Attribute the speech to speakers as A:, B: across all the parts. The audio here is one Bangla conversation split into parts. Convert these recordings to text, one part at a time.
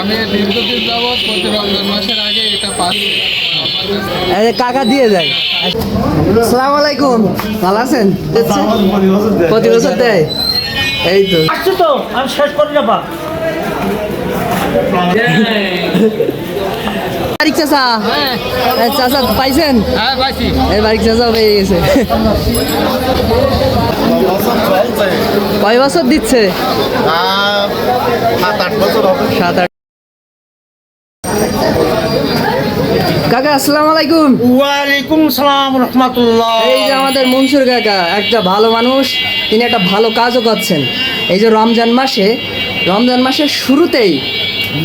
A: আমি দীর্ঘদিন যাবৎ প্রতি রমজান মাসের আগে এটা
B: যে কাকা দিয়ে যায়। আসসালামু আলাইকুম। ভালো আছেন? প্রতি বছর দেয়। এই তো।
C: আসছে তো আমি শেষ করে যাবা
B: বারিক চাচা। চাচা পাইছেন?
A: হ্যাঁ
B: এই বারিক চাচা পেয়ে গেছে। কয় বছর দিচ্ছে?
D: সাত আট বছর হবে
B: সাত আট কাকা আসসালামু আলাইকুম।
C: ওয়ালাইকুম সালাম রহমতুল্লাহ।
B: এই যে আমাদের মনসুর কাকা একটা ভালো মানুষ তিনি একটা ভালো কাজও করছেন। এই যে রমজান মাসে রমজান মাসের শুরুতেই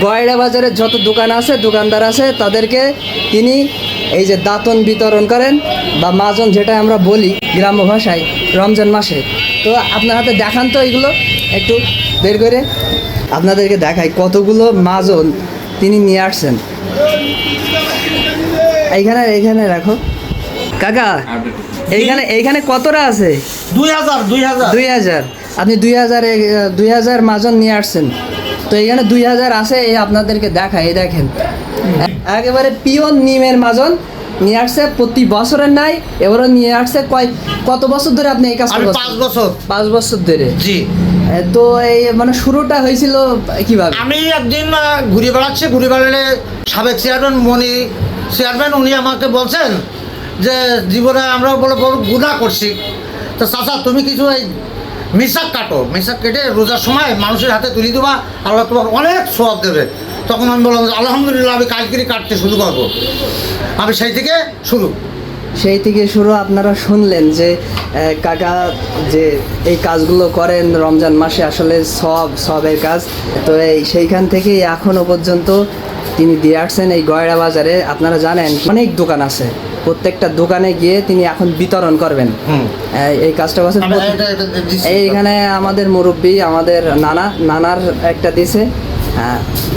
B: গয়ড়া বাজারের যত দোকান আছে দোকানদার আছে তাদেরকে তিনি এই যে দাতন বিতরণ করেন বা মাজন যেটা আমরা বলি গ্রাম্য ভাষায় রমজান মাসে। তো আপনার হাতে দেখান তো এগুলো একটু বের করে। আপনাদেরকে দেখাই কতগুলো মাজন তিনি নিয়ে আসছেন। এইখানে এইখানে রাখো। কাকা এইখানে এইখানে কতটা আছে?
C: দুই হাজার দুই হাজার।
B: দুই হাজার। আপনি দুই হাজার দুই হাজার মাজন নিয়ে আসছেন। তো এইখানে দুই হাজার আছে এই আপনাদেরকে দেখা এই দেখেন। একেবারে পিওর নিমের মাজন নিয়ে আসছে প্রতি বছরের নাই এবারও নিয়ে আসছে কয় কত বছর ধরে আপনি এই করছেন?
C: পাঁচ বছর।
B: পাঁচ বছর ধরে?
C: জি।
B: তো এই মানে শুরুটা হয়েছিল কীভাবে?
C: আমি একদিন ঘুরে বেড়াচ্ছি ঘুরে বেড়ালে সাবেক চেয়ারম্যান মনি চেয়ারম্যান উনি আমাকে বলছেন যে, জীবনে আমরা বলে বড় গুণা করছি। তো চাচা, তুমি কিছু এই মিশাক কাটো। মিশাক কেটে রোজার সময় মানুষের হাতে তুলে দেবা, আল্লাহ তোমার অনেক সব দেবে। তখন আমি বললাম আলহামদুলিল্লাহ, আমি কালকেরই কাটতে শুরু করব। আমি সেই থেকে শুরু।
B: সেই থেকে শুরু আপনারা শুনলেন যে কাকা যে এই কাজগুলো করেন রমজান মাসে আসলে সব সবের কাজ। তো এই সেইখান থেকেই এখনও পর্যন্ত তিনি দিয়ে আসছেন এই গয়রা বাজারে। আপনারা জানেন অনেক দোকান আছে। প্রত্যেকটা দোকানে গিয়ে তিনি এখন বিতরণ করবেন। এই- কাজটা। এইখানে আমাদের মুরব্বী আমাদের নানা নানার একটা দিছে।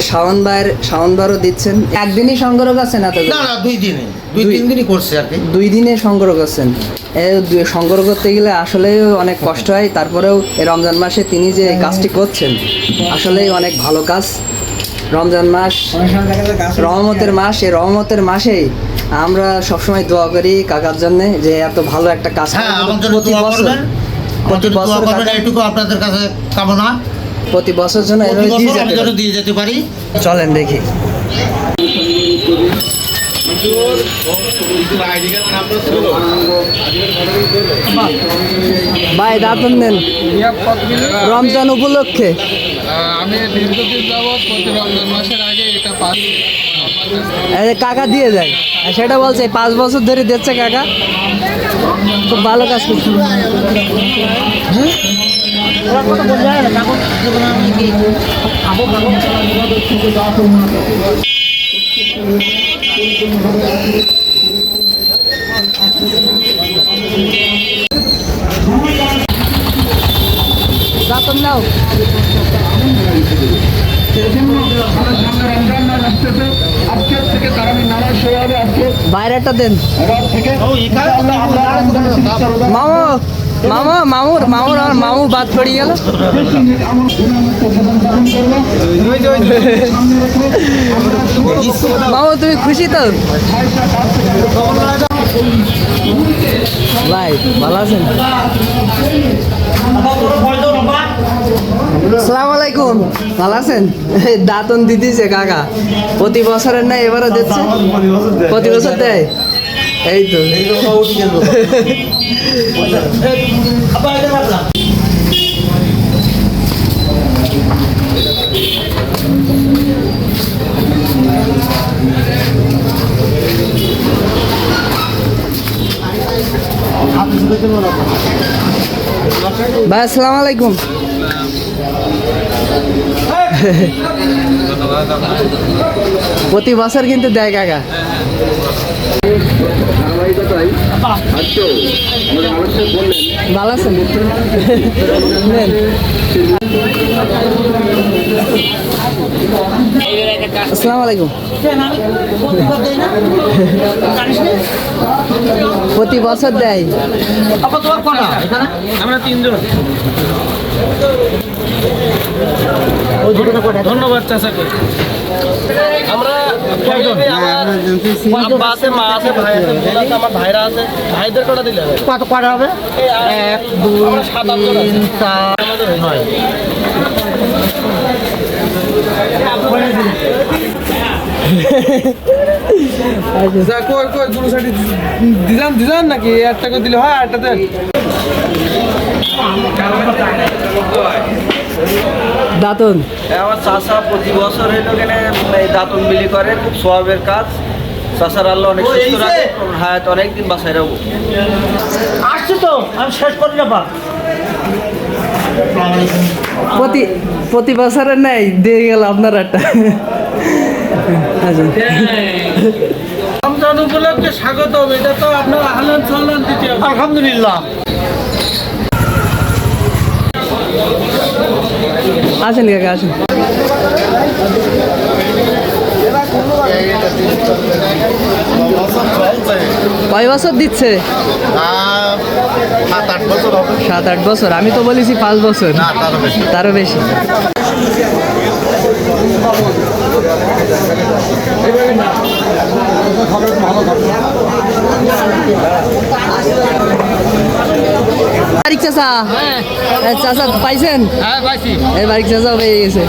B: শাওন ভাইয়ের শাওন ভাইয়েরও দিচ্ছেন। একদিনই সংগ্রহ করছেন এত
C: না না দুই দিনে। দুই তিন দিনই করছে আর কি।
B: দুই দিনে সংগ্রহ করছেন সংগ্রহ করতে গেলে আসলেই অনেক কষ্ট হয়। তারপরেও রমজান মাসে তিনি যে কাজটি করছেন আসলেই অনেক ভালো কাজ। রমজান মাস রহমতের মাস এই রহমতের মাসেই আমরা সবসময় দোয়া করি কাকার জন্য যে এত ভালো একটা কাজ
C: হ্যাঁ
B: প্রতি বছর। প্রতি বছর
C: আপনাদের কাছে কামনা।
B: প্রতি বছর জন্য দিয়ে যেতে পারি। চলেন দেখি। ভাই দাঁতন দেন। রমজান উপলক্ষে।
A: আমি দীর্ঘদিন যাবৎ প্রতি রমজান মাসের আগে এটা পাচ্ছি
B: কাকা দিয়ে যায়। আর সেটা বলছে পাঁচ বছর ধরে দিচ্ছে কাকা। খুব ভালো কাজ করছে? নাও বাইরেটা দেন। মামু মামা, মামুর মামুর আর মামু বাদ পড়ে গেল। মামু, তুমি খুশি তো? ভাই, ভালো আছেন? সালাম আলাইকুম। ভালো আছেন? দাঁতন দিদিছে কাকা। প্রতি বছরের না এবারও দিচ্ছে? প্রতি বছর দেয়? এই তো ভাই আসসালামু আলাইকুম প্রতি বছর কিন্তু দেয় কাকা ভালো আছেন নেন। আসসালামু আলাইকুম। প্রতি বছর দেয়।
A: আমরা তিনজন ধন্যবাদ চাচাকে
D: আমরা আমার আব্বা আছে মা আছে ভাই আছে বোন আছে আমার ভাইরা আছে। ভাইদের কটা দিলে
C: কত কটা হবে?
D: এক দুই সাত আট
C: চার।
D: আমাদের হয়
A: দিজান দিজান নাকি? একটা করে দিলে হয় আটটা দেন।
B: দাঁতন?
D: আমার চাষা প্রতি বছর এলো কেন এই দাঁতন বিলি করে খুব স্বভাবের কাজ। চাষার আল্লাহ অনেক সুস্থ রাখে হায়াত অনেক দিন বাসায় রাখব
C: আসছি তো আমি শেষ করে যাবা
B: প্রতি প্রতি বছরের নেই দিয়ে গেল আপনার একটা। আচ্ছা।
A: রমজান উপলক্ষে স্বাগতম এটা তো আপনার আহলান সাহলান দিতে
C: আলহামদুলিল্লাহ।
B: আসেন কাকা, আসেন। কয় বছর দিচ্ছে?
C: সাত আট বছর।
B: আমি তো বলেছি পাঁচ বছর।
C: তারও বেশি।
B: তারও বারিক চাচা এ, চাচা পাইছেন?
A: হ্যাঁ
B: এই বাইক চাচা পেয়ে গেছে।